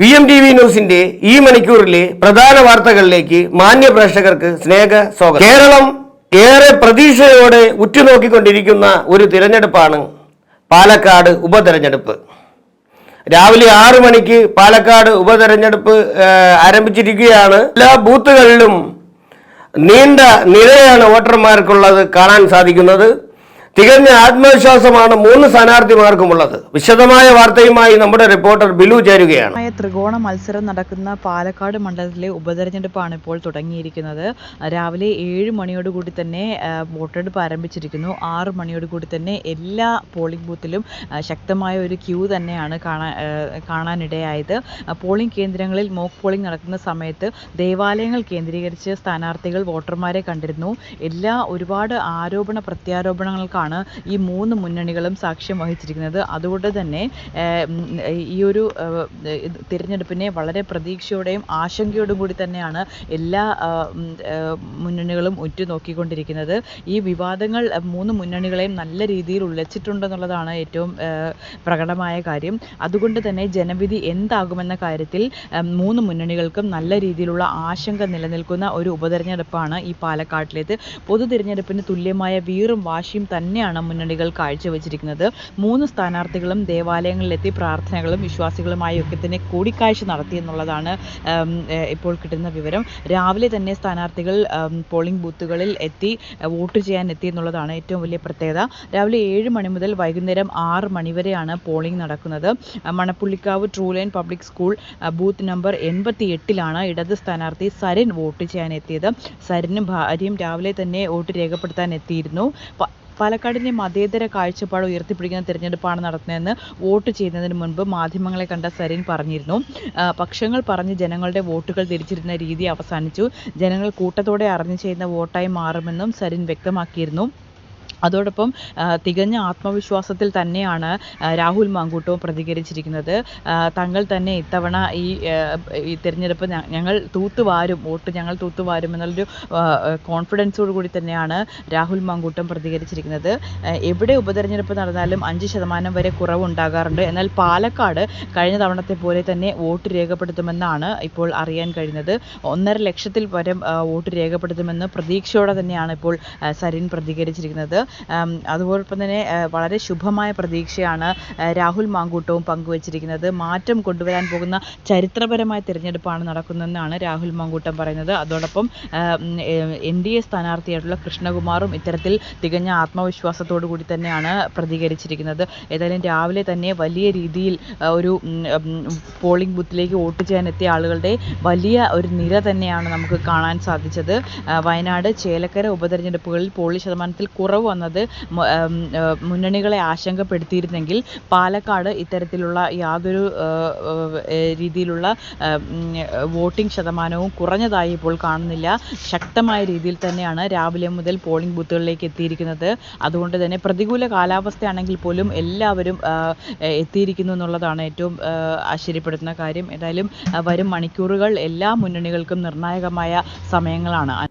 V M T V ന്യൂസിന്റെ ഈ മണിക്കൂറിലെ പ്രധാന വാർത്തകളിലേക്ക് മാന്യ പ്രേക്ഷകർക്ക് സ്നേഹ സ്വാഗതം. കേരളം ഏറെ പ്രതീക്ഷയോടെ ഉറ്റുനോക്കിക്കൊണ്ടിരിക്കുന്ന ഒരു തിരഞ്ഞെടുപ്പാണ് പാലക്കാട് ഉപതെരഞ്ഞെടുപ്പ്. രാവിലെ ആറു മണിക്ക് പാലക്കാട് ഉപതെരഞ്ഞെടുപ്പ് ആരംഭിച്ചിരിക്കുകയാണ്. എല്ലാ ബൂത്തുകളിലും നീണ്ട നിരയാണ് വോട്ടർമാർക്കുള്ളത് കാണാൻ സാധിക്കുന്നത്. തികഞ്ഞ ആത്മവിശ്വാസമാണ് മൂന്ന് സ്ഥാനാർത്ഥിമാർക്കുമുള്ളത്. വിശദമായ വാർത്തയുമായി നമ്മുടെ റിപ്പോർട്ടർ ബിലു ചേരുകയാണ്. ത്രികോണ മത്സരം നടക്കുന്ന പാലക്കാട് മണ്ഡലത്തിലെ ഉപതെരഞ്ഞെടുപ്പാണ് ഇപ്പോൾ തുടങ്ങിയിരിക്കുന്നത്. രാവിലെ ഏഴ് മണിയോടുകൂടി തന്നെ വോട്ടെടുപ്പ് ആരംഭിച്ചിരിക്കുന്നു. ആറ് മണിയോടുകൂടി തന്നെ എല്ലാ പോളിംഗ് ബൂത്തിലും ശക്തമായ ഒരു ക്യൂ തന്നെയാണ് കാണാൻ കാണാനിടയായത്. പോളിംഗ് കേന്ദ്രങ്ങളിൽ മോക്ക് പോളിംഗ് നടക്കുന്ന സമയത്ത് ദേവാലയങ്ങൾ കേന്ദ്രീകരിച്ച് സ്ഥാനാർത്ഥികൾ വോട്ടർമാരെ കണ്ടിരുന്നു. എല്ലാ ഒരുപാട് ആരോപണ പ്രത്യാരോപണങ്ങൾക്കാണ് ഈ മൂന്ന് മുന്നണികളും സാക്ഷ്യം വഹിച്ചിരിക്കുന്നത്. അതുകൊണ്ട് തന്നെ ഈ ഒരു തിരഞ്ഞെടുപ്പിനെ വളരെ പ്രതീക്ഷയോടെയും ആശങ്കയോടും കൂടി തന്നെയാണ് എല്ലാ മുന്നണികളും ഉറ്റുനോക്കിക്കൊണ്ടിരിക്കുന്നത്. ഈ വിവാദങ്ങൾ മൂന്ന് മുന്നണികളെയും നല്ല രീതിയിൽ ഉലച്ചിട്ടുണ്ടെന്നുള്ളതാണ് ഏറ്റവും പ്രകടമായ കാര്യം. അതുകൊണ്ട് തന്നെ ജനവിധി എന്താകുമെന്ന കാര്യത്തിൽ മൂന്ന് മുന്നണികൾക്കും നല്ല രീതിയിലുള്ള ആശങ്ക നിലനിൽക്കുന്ന ഒരു ഉപതെരഞ്ഞെടുപ്പാണ് ഈ പാലക്കാട്ടിലേത്. പൊതു തിരഞ്ഞെടുപ്പിന് തുല്യമായ വീറും വാശിയും തന്നെയാണ് മുന്നണികൾ കാഴ്ചവെച്ചിരിക്കുന്നത്. മൂന്ന് സ്ഥാനാർത്ഥികളും ദേവാലയങ്ങളിലെത്തി പ്രാർത്ഥനകളും വിശ്വാസികളുമായി ഒക്കെ തന്നെ കൂടിക്കാഴ്ച നടത്തി എന്നുള്ളതാണ് ഇപ്പോൾ കിട്ടുന്ന വിവരം. രാവിലെ തന്നെ സ്ഥാനാർത്ഥികൾ പോളിംഗ് ബൂത്തുകളിൽ എത്തി വോട്ട് ചെയ്യാൻ എത്തി എന്നുള്ളതാണ് ഏറ്റവും വലിയ പ്രത്യേകത. രാവിലെ ഏഴ് മണി മുതൽ വൈകുന്നേരം ആറ് മണി വരെയാണ് പോളിംഗ് നടക്കുന്നത്. Manappullikavu Trueline public school booth number എൺപത്തി എട്ടിലാണ് ഇടത് സ്ഥാനാർത്ഥി സരൻ വോട്ട് ചെയ്യാൻ എത്തിയത്. സരനും ഭാര്യയും രാവിലെ തന്നെ വോട്ട് രേഖപ്പെടുത്താൻ എത്തിയിരുന്നു. പ- പാലക്കാടിന്റെ മതേതര കാഴ്ചപ്പാട് ഉയർത്തിപ്പിടിക്കുന്ന തിരഞ്ഞെടുപ്പാണ് നടത്തുന്നതെന്ന് വോട്ട് ചെയ്യുന്നതിന് മുൻപ് മാധ്യമങ്ങളെ കണ്ട സരീൻ പറഞ്ഞിരുന്നു. പക്ഷങ്ങൾ പറഞ്ഞ് ജനങ്ങളുടെ വോട്ടുകൾ തിരിച്ചിരുന്ന രീതി അവസാനിച്ചു. ജനങ്ങൾ കൂട്ടത്തോടെ അറിഞ്ഞു ചെയ്യുന്ന വോട്ടായി മാറുമെന്നും സരിൻ വ്യക്തമാക്കിയിരുന്നു. അതോടൊപ്പം തികഞ്ഞ ആത്മവിശ്വാസത്തിൽ തന്നെയാണ് രാഹുൽ മാങ്കൂട്ടവും പ്രതികരിച്ചിരിക്കുന്നത്. തങ്ങൾ തന്നെ ഇത്തവണ ഈ ഈ തിരഞ്ഞെടുപ്പ് ഞങ്ങൾ തൂത്തുവാരും വോട്ട് ഞങ്ങൾ തൂത്തുവാരും എന്നുള്ളൊരു കോൺഫിഡൻസോട് കൂടി തന്നെയാണ് രാഹുൽ മാങ്കൂട്ടം പ്രതികരിച്ചിരിക്കുന്നത്. എവിടെ ഉപതെരഞ്ഞെടുപ്പ് നടന്നാലും അഞ്ച് ശതമാനം വരെ കുറവുണ്ടാകാറുണ്ട്. എന്നാൽ പാലക്കാട് കഴിഞ്ഞ തവണത്തെ പോലെ തന്നെ വോട്ട് രേഖപ്പെടുത്തുമെന്നാണ് ഇപ്പോൾ അറിയാൻ കഴിഞ്ഞത് ഒന്നര ലക്ഷത്തിൽ പരം വോട്ട് രേഖപ്പെടുത്തുമെന്ന് പ്രതീക്ഷയോടെ തന്നെയാണ് ഇപ്പോൾ സരിൻ പ്രതികരിച്ചിരിക്കുന്നത്. ആം, അതുപോലൊപ്പം തന്നെ വളരെ ശുഭമായ പ്രതീക്ഷയാണ് രാഹുൽ മാങ്കൂട്ടവും പങ്കുവച്ചിരിക്കുന്നത്. മാറ്റം കൊണ്ടുവരാൻ പോകുന്ന ചരിത്രപരമായ തിരഞ്ഞെടുപ്പാണ് നടക്കുന്നതെന്നാണ് രാഹുൽ മാങ്കൂട്ടം പറയുന്നത്. അതോടൊപ്പം എൻ ഡി എ സ്ഥാനാർത്ഥിയായിട്ടുള്ള കൃഷ്ണകുമാറും ഇത്തരത്തിൽ തികഞ്ഞ ആത്മവിശ്വാസത്തോടു കൂടി തന്നെയാണ് പ്രതികരിച്ചിരിക്കുന്നത്. ഏതായാലും രാവിലെ തന്നെ വലിയ രീതിയിൽ ഒരു പോളിംഗ് ബൂത്തിലേക്ക് വോട്ട് ചെയ്യാൻ എത്തിയ ആളുകളുടെ വലിയ ഒരു നിര തന്നെയാണ് നമുക്ക് കാണാൻ സാധിച്ചത്. വയനാട് ചേലക്കര ഉപതെരഞ്ഞെടുപ്പുകളിൽ പോളിംഗ് ശതമാനത്തിൽ കുറവ് ആ, മുന്നണികളെ ആശങ്കപ്പെടുത്തിയിരുന്നെങ്കിൽ പാലക്കാട് ഇത്തരത്തിലുള്ള യാതൊരു രീതിയിലുള്ള വോട്ടിംഗ് ശതമാനവും കുറഞ്ഞതായി ഇപ്പോൾ കാണുന്നില്ല. ശക്തമായ രീതിയിൽ തന്നെയാണ് രാവിലെ മുതൽ പോളിംഗ് ബൂത്തുകളിലേക്ക് എത്തിയിരിക്കുന്നത്. അതുകൊണ്ട് തന്നെ പ്രതികൂല കാലാവസ്ഥയാണെങ്കിൽ പോലും എല്ലാവരും എത്തിയിരിക്കുന്നു എന്നുള്ളതാണ് ഏറ്റവും ആശ്ചര്യപ്പെടുത്തുന്ന കാര്യം. ഏതായാലും വരും മണിക്കൂറുകൾ എല്ലാ മുന്നണികൾക്കും നിർണായകമായ സമയങ്ങളാണ്.